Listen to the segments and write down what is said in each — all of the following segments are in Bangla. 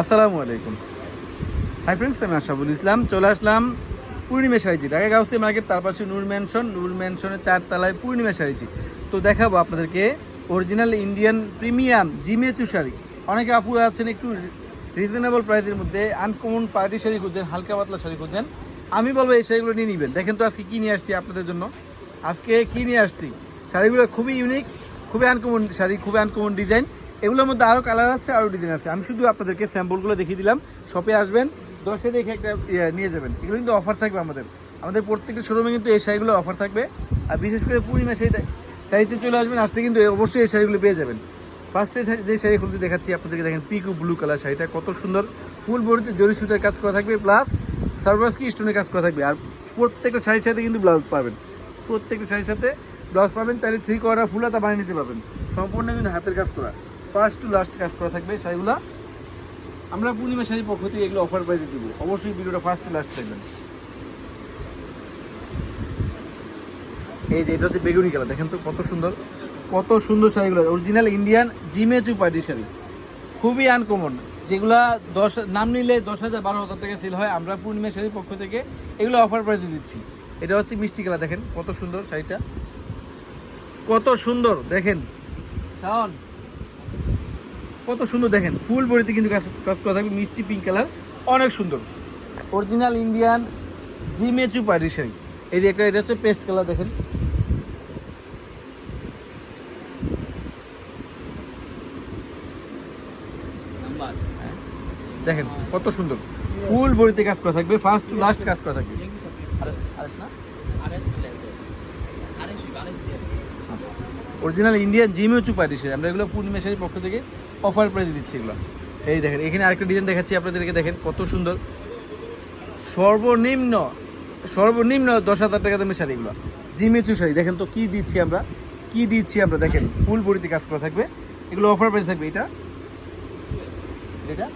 আসসালামু আলাইকুম। হাই ফ্রেন্ডস আমি আশাফুল ইসলাম। চলে আসলাম পূর্ণিমা শাড়িজি ঢাকা গাউসি মার্কেট, তার পাশে নূর ম্যানশন। নূর ম্যানশনের চারতলায় পূর্ণিমা শাড়িজি তো দেখাবো আপনাদেরকে অরিজিনাল ইন্ডিয়ান প্রিমিয়াম জিমেচু শাড়ি। অনেকে আপু আছেন একটু রিজনেবল প্রাইসের মধ্যে আনকমন পার্টি শাড়ি খুঁজছেন, হালকা পাতলা শাড়ি খুঁজছেন। আমি বলব এই শাড়িগুলো নিয়ে নেবেন। দেখেন তো আজকে কী নিয়ে আসছি আপনাদের জন্য। আজকে কী নিয়ে আসছি? শাড়িগুলো খুবই ইউনিক খুবই আনকমন শাড়ি, খুবই আনকমন ডিজাইন এগুলোর মধ্যে আরও কালার আছে আরও ডিজাইন আছে। আমি শুধু আপনাদেরকে স্যাম্পলগুলো দেখিয়ে দিলাম। শপে আসবেন, দশে দেখে একটা ইয়ে নিয়ে যাবেন। এগুলো কিন্তু অফার থাকবে আমাদের। আমাদের প্রত্যেকটা শোরুমে কিন্তু এই শাড়িগুলো অফার থাকবে। আর বিশেষ করে পূর্ণিমা শাড়িটা, শাড়িতে চলে আসবেন, আসতে কিন্তু অবশ্যই এই শাড়িগুলো পেয়ে যাবেন। ফার্স্টে যে শাড়ি খুলতে দেখাচ্ছি, আপনাদেরকে দেখেন পিকু ব্লু কালার শাড়িটা, কত সুন্দর। ফুল বডিতে জরি সুতার কাজ করা থাকবে প্লাস সার্ভাস কি স্টোনের কাজ করা থাকবে। আর প্রত্যেকটা শাড়ির সাথে কিন্তু ব্লাউজ পাবেন। প্রত্যেকটা শাড়ির সাথে ব্লাউজ পাবেন, চাইলে থ্রি কোয়ার্টার ফুল হাতা বানিয়ে নিতে পারবেন। সম্পূর্ণ কিন্তু হাতের কাজ করা। ফার্স্ট টু লাস্ট কাজ করা থাকবে শাড়িগুলো। আমরা পূর্ণিমা শাড়ির পক্ষ থেকে এগুলো অফার প্রাইসে দিব। অবশ্যই ভিডিওটা ফার্স্ট টু লাস্ট থাকবেন এই যে এটা হচ্ছে বেগুনি কালার, দেখেন তো কত সুন্দর। কত সুন্দর শাড়িগুলো অরিজিনাল ইন্ডিয়ান জিমেচু পার্টি শাড়ি। খুবই আনকমন যেগুলা দশ, নাম নিলে দশ হাজার বারো হাজার টাকা সেল হয়, আমরা পূর্ণিমা শাড়ির পক্ষ থেকে এগুলো অফার প্রাইসে দিচ্ছি। এটা হচ্ছে মিষ্টি কালার, দেখেন কত সুন্দর শাড়িটা। কত সুন্দর, দেখেন। শাওন কত সুন্দর দেখেন ফুল বডিতে কিন্তু কাজ করা থাকবে মিষ্টি পিঙ্ক কালার অনেক সুন্দর। অরিজিনাল ইন্ডিয়ান জিমেচু পার্টি শাড়ি এই যে একটা এটা হচ্ছে পেস্ট কালার দেখেন। দেখেন কত সুন্দর। ফুল বডিতে কাজ করা থাকবে ফার্স্ট টু লাস্ট কাজ করা থাকবে। আচ্ছা। অরিজিনাল ইন্ডিয়ান জিমেচু পার্টি শাড়ি আমরা এগুলো পূর্ণিমা শাড়ির পক্ষ থেকে অফার প্রাইসে দিচ্ছি এগুলো। এই দেখেন এখানে আরেকটা ডিজাইন দেখাচ্ছি আপনাদেরকে দেখেন কত সুন্দর। সর্বনিম্ন সর্বনিম্ন দশ হাজার টাকা দামের শাড়িগুলো জিমেচু শাড়ি দেখেন তো কি দিচ্ছি আমরা কি দিচ্ছি আমরা দেখেন ফুল বডিতে কাজ করা থাকবে। এগুলো অফার প্রাইস থাকবে এটা? এটা?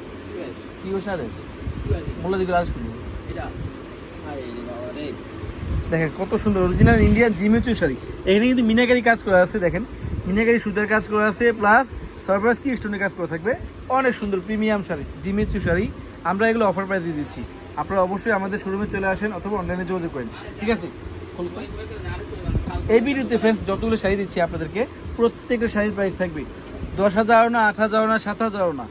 কি আরেস করব দেখেন কত সুন্দর অরিজিনাল ইন্ডিয়ান জিমেচু শাড়ি। এখানে কিন্তু মিনাকারি কাজ করা আছে, দেখেন। মিনাকারি সুতার কাজ করা আছে প্লাস সারপ্রাইজ কি স্টোনের কাজ করা থাকবে? অনেক সুন্দর প্রিমিয়াম শাড়ি জিমেচু শাড়ি। আমরা এগুলো অফার প্রাইসে দিচ্ছি। আপনারা অবশ্যই আমাদের শোরুমে চলে আসেন অথবা অনলাইনে যোগাযোগ করেন। ঠিক আছে। এই ভিডিওতে ফ্রেন্ডস যতগুলো শাড়ি দিচ্ছি আপনাদেরকে, প্রত্যেকটা শাড়ির প্রাইস থাকবে। দশ হাজার না, আট হাজার না, সাত হাজার না,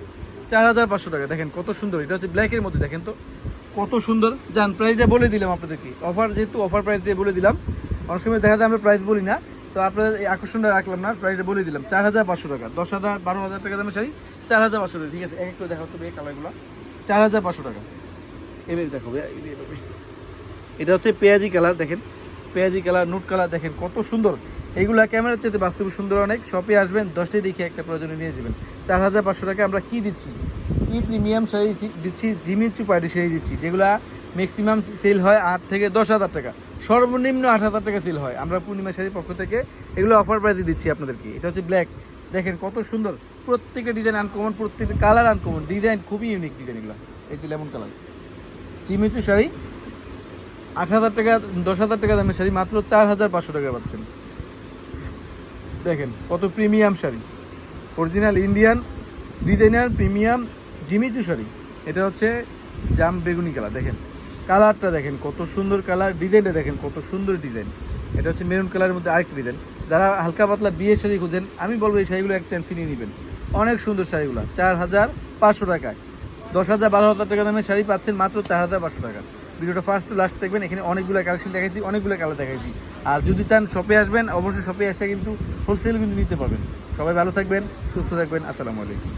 চার হাজার পাঁচশো টাকা। দেখেন কত সুন্দর, এটা হচ্ছে ব্ল্যাকের মধ্যে, দেখেন তো। কত সুন্দর। যান প্রাইসটা বলে দিলাম আপনাদেরকে। অফার যেহেতু অফার প্রাইস দিয়ে বলে দিলাম। অনেক সময় দেখা যায় আমরা প্রাইস বলি না। তো আপনাদের এই আকর্ষণটা রাখলাম না প্রাইসটা বলে দিলাম। চার হাজার পাঁচশো টাকা। দশ হাজার, বারো হাজার টাকা দামের শাড়ি, চার হাজার পাঁচশো টাকা। ঠিক আছে, এক এক করে দেখা হতো এই কালারগুলো চার হাজার পাঁচশো টাকা। এবারে দেখো এটা হচ্ছে পেঁয়াজি কালার দেখেন। পেঁয়াজি কালার নুট কালার দেখেন কত সুন্দর। এইগুলা ক্যামেরার চেয়ে বাস্তবে সুন্দর অনেক। শপে আসবেন দশটাই দেখে একটা প্রয়োজনে নিয়ে যাবেন। চার হাজার পাঁচশো টাকা আমরা কী দিচ্ছি? কি প্রিমিয়াম শাড়ি দিচ্ছি জিমিচু পার্টি শাড়ি দিচ্ছি, যেগুলা ম্যাক্সিমাম সেল হয় আট থেকে দশ হাজার টাকা। সর্বনিম্ন আট হাজার টাকা সেল হয়। আমরা পূর্ণিমা শাড়ির পক্ষ থেকে এগুলো অফার প্রাইসে দিচ্ছি আপনাদেরকে। এটা হচ্ছে ব্ল্যাক দেখেন কত সুন্দর। প্রত্যেকটা ডিজাইন আনকমন প্রত্যেকটা কালার আনকমন ডিজাইন খুবই ইউনিক ডিজাইন এগুলো। এই যে লেমন কালার চিমিচু শাড়ি আট হাজার টাকা, দশ হাজার টাকা দামের শাড়ি, মাত্র চার হাজার পাঁচশো টাকা পাচ্ছেন। দেখেন কত premium sari. Original Indian designer premium Jimmy Choo sari এটা হচ্ছে জাম বেগুনি কালার, দেখেন। কালারটা দেখেন, কত সুন্দর কালার, ডিজাইনটা দেখেন, কত সুন্দর ডিজাইন। এটা হচ্ছে মেরুন কালারের মধ্যে আরেকটা ডিজাইন। যারা হালকা পাতলা বিয়ের শাড়ি খুঁজেন, আমি বলব এই শাড়িগুলো এক চান্স নিয়ে নেবেন। অনেক সুন্দর শাড়িগুলো, চার হাজার পাঁচশো টাকায়। দশ হাজার বারো হাজার টাকা দামের শাড়ি পাচ্ছেন মাত্র চার হাজার পাঁচশো টাকা। ভিডিওটা ফার্স্ট টু লাস্ট দেখবেন, এখানে অনেকগুলো কালেকশন দেখাইছি, অনেকগুলো কালার দেখাইছি। আর যদি চান শপে আসবেন, অবশ্যই শপে এসে কিন্তু হোলসেল কিন্তু নিতে পারবেন। সবাই ভালো থাকবেন, সুস্থ থাকবেন, আসসালামু আলাইকুম।